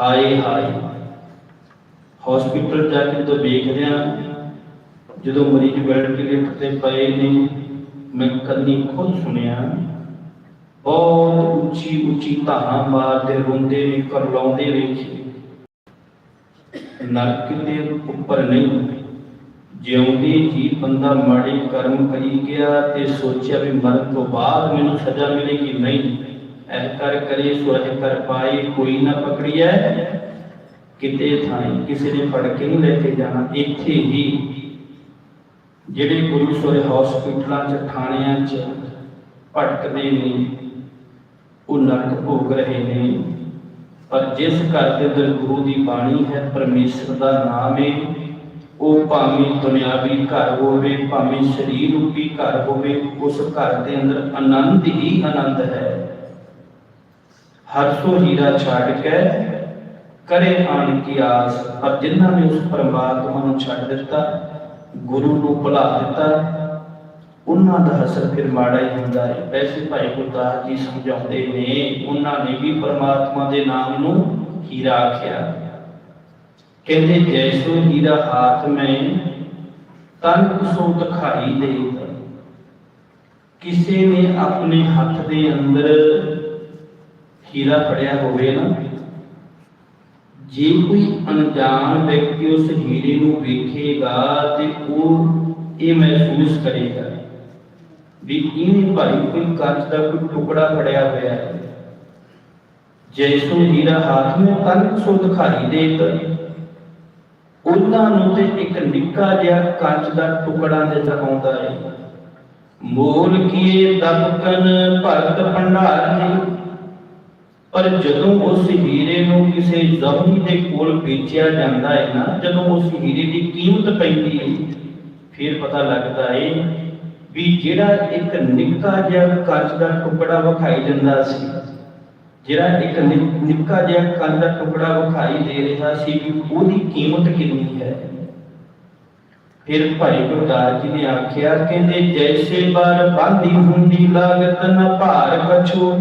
ਹਾਏ ਹਾਏ। ਹਸਪੀਟਲ ਜਾ ਕੇ ਜਦੋਂ ਵੇਖਦੇ ਆ ਜਦੋਂ ਮਰੀਜ਼ ਬੈੱਡ ਤੇ ਪਏ ਨੇ, ਮੈਂ ਕੰਨੀ ਖੁਦ ਸੁਣਿਆ, ਬਹੁਤ ਉੱਚੀ ਉੱਚੀ ਧਾਹਾਂ ਮਾਰਦੇ, ਰੋਂਦੇ ਨੇ, ਕਰਲਾਉਂਦੇ ਵੇਖੇ ਨਰਕ ਦੇ ਉੱਪਰ ਨਹੀਂ। ਜਿਉਂਦੇ ਜੀ ਬੰਦਾ ਮਾੜੇ ਕਰਮ ਕਰੀ ਗਿਆ ਤੇ ਸੋਚਿਆ ਵੀ ਮਰਨ ਤੋਂ ਬਾਅਦ ਮੈਨੂੰ ਸਜ਼ਾ ਮਿਲੇਗੀ, ਨਹੀਂ। ਐ ਕਰ ਕਰੇ ਸੋ ਕਰ ਪਾਏ, ਕੋਈ ਨਾ ਪਕੜੀਐ। ਕਿਤੇ ਥਾਈ ਕਿਸੇ ਨੇ ਫੜ ਕੇ ਨਹੀਂ ਲੈ ਕੇ ਜਾਣਾ, ਇੱਥੇ ਹੀ ਜਿਹੜੇ ਗੁਰੂ ਸੋਰੇ ਹਸਪੀਟਲਾਂ ਚ, ਥਾਣਿਆਂ ਚ ਭਟਕਦੇ ਨੇ, ਉਹ ਨਰਕ ਭੋਗ ਰਹੇ ਨੇ। ਪਰ ਜਿਸ ਘਰ ਦੇ ਅੰਦਰ ਗੁਰੂ ਦੀ ਬਾਣੀ ਹੈ, ਪਰਮੇਸ਼ਰ ਦਾ ਨਾਮ ਹੈ ਉਹ ਭਾਵੇਂ ਦੁਨਿਆਵੀ ਘਰ ਹੋਵੇ, ਭਾਵੇਂ ਸਰੀਰ ਰੂਪੀ ਘਰ ਹੋਵੇ, ਉਸ ਘਰ ਦੇ ਅੰਦਰ ਆਨੰਦ ਹੀ ਆਨੰਦ ਹੈ। ਹਰ ਸੋ ਹੀਰਾ ਛੱਡ ਕੇ ਕਰੇ ਆਣ ਕੀ ਆਸ, ਪਰ ਜਿਨ੍ਹਾਂ ਨੇ ਉਸ ਪਰਮਾਤਮਾ ਨੂੰ ਛੱਡ ਦਿੱਤਾ, ਗੁਰੂ ਨੂੰ ਭੁਲਾ ਦਿੱਤਾ, ਉਹਨਾਂ ਦਾ ਅਸਰ ਫਿਰ ਮਾੜਾ ਹੀ ਹੁੰਦਾ ਹੈ। ਵੈਸੇ ਭਾਈ ਗੁਰਦਾਸ ਜੀ ਸਮਝਾਉਂਦੇ ਨੇ, ਉਹਨਾਂ ਨੇ ਵੀ ਪਰਮਾਤਮਾ ਦੇ ਨਾਮ ਨੂੰ ਹੀਰਾ ਆਖਿਆ। ਕਹਿੰਦੇ, ਜੈਸੋ ਹੀਰਾ ਹਾਥ ਮੈਂ, ਤਨ ਸੋ ਦਿਖਾਈ ਦੇ ਕਿਸੇ ਨੇ ਆਪਣੇ ਹੱਥ ਦੇ ਅੰਦਰ ਹੀਰਾ ਫੜਿਆ ਹੋਵੇ ਨਾ, ਜੇ ਕੋਈ ਅਣਜਾਣ ਵਿਅਕਤੀ ਉਸ ਹੀਰੇ ਨੂੰ ਵੇਖੇਗਾ ਤੇ ਉਹ ਇਹ ਮਹਿਸੂਸ ਕਰੇਗਾ ਵੀ ਇਹਨੇ ਭਾਈ ਕੋਈ ਕੱਚ ਦਾ ਕੋਈ ਟੁਕੜਾ ਫੜਿਆ ਹੋਇਆ ਹੈ। ਜੈਸੋ ਹੀਰਾ ਹਾਥ ਨੂੰ ਤਨ ਸੋ ਦਿਖਾਈ ਦੇਤ ਉਹਨਾਂ ਨੂੰ ਤੇ ਇੱਕ ਨਿੱਕਾ ਜਿਹਾ ਕੱਚ ਦਾ ਟੁਕੜਾ ਨਜ਼ਰ ਆਉਂਦਾ ਹੈ। ਮੋਲ ਕੀਏ ਦਬਕਨ ਭਗਤ ਭੰਡਾਰ ਨੇ ਪਰ ਜਦੋਂ ਉਸ ਹੀਰੇ ਨੂੰ ਕਿਸੇ ਜ਼ਮੀਨ ਦੇ ਕੋਲ ਵੇਚਿਆ ਜਾਂਦਾ ਹੈ ਨਾ, ਜਦੋਂ ਉਸ ਹੀਰੇ ਦੀ ਕੀਮਤ ਪੈਂਦੀ ਹੈ, ਫਿਰ ਪਤਾ ਲੱਗਦਾ ਹੈ ਵੀ ਜਿਹੜਾ ਇੱਕ ਨਿੱਕਾ ਜਿਹਾ ਕੱਚ ਦਾ ਟੁਕੜਾ ਵਿਖਾਈ ਦਿੰਦਾ ਸੀ, ਜਿਹੜਾ ਇੱਕ ਨਿੱਕਾ ਜਿਹਾ ਕੱਚ ਦਾ ਟੁਕੜਾ ਵਿਖਾਈ ਦੇ ਰਿਹਾ ਸੀ ਵੀ ਉਹਦੀ ਕੀਮਤ ਕਿੰਨੀ ਹੈ। ਫਿਰ ਭਾਈ ਗੁਰਦਾਸ ਜੀ ਨੇ ਆਖਿਆ, ਕਹਿੰਦੇ, ਜੈਸੇ ਬਾਰ ਬਾਂਦੀ ਹੁੰਦੀ ਲਾਗਤ ਨ ਭਾਰ ਕਛੂ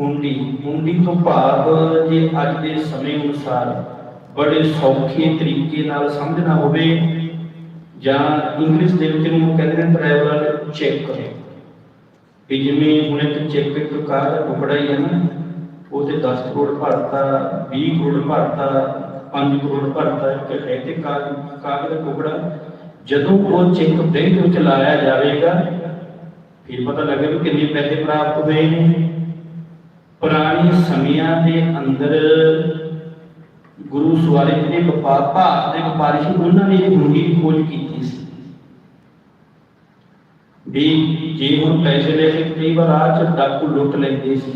ਹੁੰਡੀ ਹੁੰਡੀ ਤੋਂ ਭਾਵ ਜੇ ਅੱਜ ਦੇ ਸਮੇਂ ਅਨੁਸਾਰ ਬੜੇ ਸੌਖੇ ਤਰੀਕੇ ਨਾਲ ਸਮਝਣਾ ਹੋਵੇ ਜਾਂ ਇੰਗਲਿਸ਼ ਦੇ ਵਿੱਚ ਨੂੰ ਕਹਿੰਦੇ ਨੇ ਟਰੈਵਲਰ ਚੈੱਕ ਵੀ ਜਿਵੇਂ ਹੁਣ ਇੱਕ ਚੈੱਕ ਇੱਕ ਕਾਰ ਦਾ ਟੁਕੜਾ ਹੀ ਹੈ ਨਾ, ਉਹ ਤੇ 10 ਕਰੋੜ ਭਰਤਾ 20 ਕਰੋੜ ਭਰਤਾ 5 ਕਰੋੜ ਭਰਤਾ ਇੱਕ ਹੈ ਤੇ ਕਾਰ ਕਾਗਜ਼ ਦਾ ਟੁਕੜਾ। ਜਦੋਂ ਉਹ ਚੈੱਕ ਬੈਂਕ ਵਿੱਚ ਲਾਇਆ ਜਾਵੇਗਾ, ਫਿਰ ਪਤਾ ਲੱਗੇਗਾ ਵੀ ਕਿੰਨੇ ਪੈਸੇ ਪ੍ਰਾਪਤ ਹੋਏ ਨੇ। ਪੁਰਾਣੀ ਸਮਿਆਂ ਦੇ ਅੰਦਰ ਗੁਰੂ ਸਵਾਰੇ ਜਿਹੜੇ ਵਪਾਰ, ਭਾਰਤ ਦੇ ਵਪਾਰੀ ਸੀ, ਉਹਨਾਂ ਨੇ ਇਹ ਖੋਜ ਕੀਤੀ ਸੀ। ਵੀ ਜੇ ਹੁਣ ਪੈਸੇ ਲੈ ਕੇ ਕਈ ਵਾਰ ਰਾਹ ਚ ਡਾਕੂ ਲੁੱਟ ਲੈਂਦੇ ਸੀ,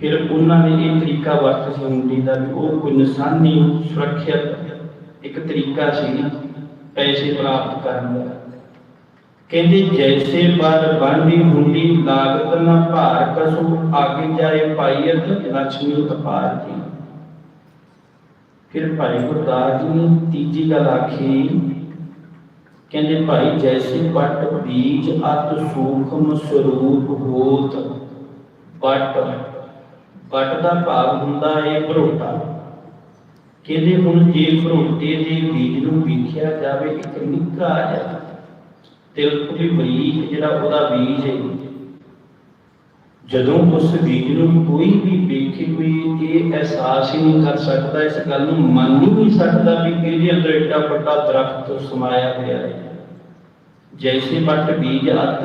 ਫਿਰ ਉਹਨਾਂ ਨੇ ਇਹ ਤਰੀਕਾ ਵਰਤ ਸੀ ਹੁੰਡੀ ਦਾ ਵੀ ਉਹ ਕੋਈ ਨਿਸ਼ਾਨੀ, ਸੁਰੱਖਿਅਤ ਇੱਕ ਤਰੀਕਾ ਸੀ ਪੈਸੇ ਪ੍ਰਾਪਤ ਕਰਨ ਦਾ। ਕਹਿੰਦੇ ਜੈਸੇ ਪਰ ਬਾਂਦੀ ਹੁੰਦੀ ਲਾਗਤ ਨਾ ਭਾਰ ਕਸੂ, ਆਗੇ ਜਾਏ ਪਾਈਅਤ ਲక్ష్ਮੀ ਉਤਪਾਰ ਜੀ। ਫਿਰ ਭਾਈ ਗੁਰਦਾਸ ਜੀ ਨੇ ਤੀਜੀ ਗੱਲ ਆਖੀ, ਕਹਿੰਦੇ ਭਾਈ ਜੈਸੇ ਪਟ ਬੀਜ ਅਤ ਸੂਖਮ ਸਰੂਪ ਹੋਤ ਪਟ ਪਟ ਦਾ ਭਾਵ ਹੁੰਦਾ ਹੈ ਭਰੋਟਾ। ਕਹਿੰਦੇ ਹੁਣ ਜੇ ਭਰੋਟੇ ਦੇ ਬੀਜ ਨੂੰ ਵੇਖਿਆ ਜਾਵੇ, ਇੱਕ ਨਿੱਕਾ ਜਿਹਾ ਤੇ ਉਹਦੀ ਬਰੀਕ ਜਿਹੜਾ ਉਹਦਾ ਬੀਜ ਹੈ, ਜਦੋਂ ਉਸ ਬੀਜ ਨੂੰ ਕੋਈ ਵੀ ਵੇਖੇ ਕੋਈ ਇਹ ਅਹਿਸਾਸ ਹੀ ਨਹੀਂ ਕਰ ਸਕਦਾ, ਇਸ ਗੱਲ ਨੂੰ ਮੰਨ ਹੀ ਨਹੀਂ ਸਕਦਾ ਵੀ ਇਹਦੇ ਅੰਦਰ ਏਡਾ ਵੱਡਾ ਦਰਖਤ ਸਮਾਇਆ ਹੋਇਆ ਹੈ। ਜੈਸੇ ਬੱਟ ਬੀਜ ਅਤ,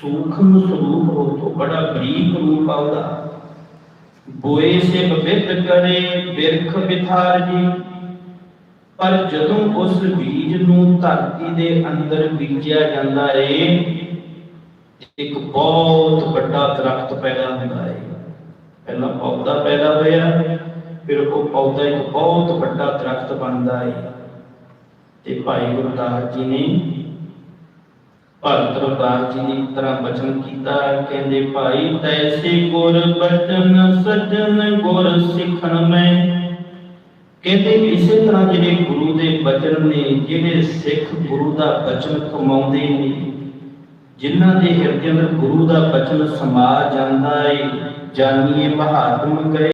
ਸੂਖਮ ਸਰੂਪ ਹੋ ਤੋਂ ਬੜਾ ਬਰੀਕ ਰੂਪ ਆਉਂਦਾ। ਬੋਏ ਸੇ ਬਵਿੱਧ ਕਰੇ, ਬਿਰਖ ਬਿਥਾਰ ਜੀ ਪਰ ਜਦੋਂ ਉਸ ਬੀਜ ਨੂੰ ਧਰਤੀ ਦੇ ਅੰਦਰ ਬੀਜਿਆ ਜਾਂਦਾ ਏ, ਇੱਕ ਬਹੁਤ ਵੱਡਾ ਦਰਖਤ ਪੈਦਾ ਹੁੰਦਾ ਹੈ ਪਹਿਲਾਂ ਪੌਦਾ ਪੈਦਾ ਹੋਇਆ, ਫਿਰ ਉਹ ਪੌਦਾ ਇੱਕ ਬਹੁਤ ਵੱਡਾ ਦਰਖਤ ਬਣਦਾ ਹੈ ਤੇ ਭਾਈ ਗੁਰਦਾਸ ਜੀ ਨੇ ਭਗਤ ਰਵਿਦਾਸ ਜੀ ਨੇ ਇਸ ਤਰ੍ਹਾਂ ਬਚਨ ਕੀਤਾ, ਕਹਿੰਦੇ, ਭਾਈ ਤੈਸੇ ਗੁਰ ਬਚਨ ਸਜਣ ਗੁਰ ਸਿੱਖਣ ਮੈਂ ਕਹਿੰਦੇ ਇਸੇ ਤਰ੍ਹਾਂ ਜਿਹੜੇ ਗੁਰੂ ਦੇ ਬਚਨ ਨੇ, ਜਿਹੜੇ ਸਿੱਖ ਗੁਰੂ ਦਾ ਬਚਨ ਕਮਾਉਂਦੇ ਨੇ, ਜਿਨ੍ਹਾਂ ਦੇ ਹਿਰਦੇ ਅੰਦਰ ਗੁਰੂ ਦਾ ਬਚਨ ਸਮਾ ਜਾਂਦਾ ਹੈ ਜਾਨੀਏ ਮਹਾਤਮ ਗਏ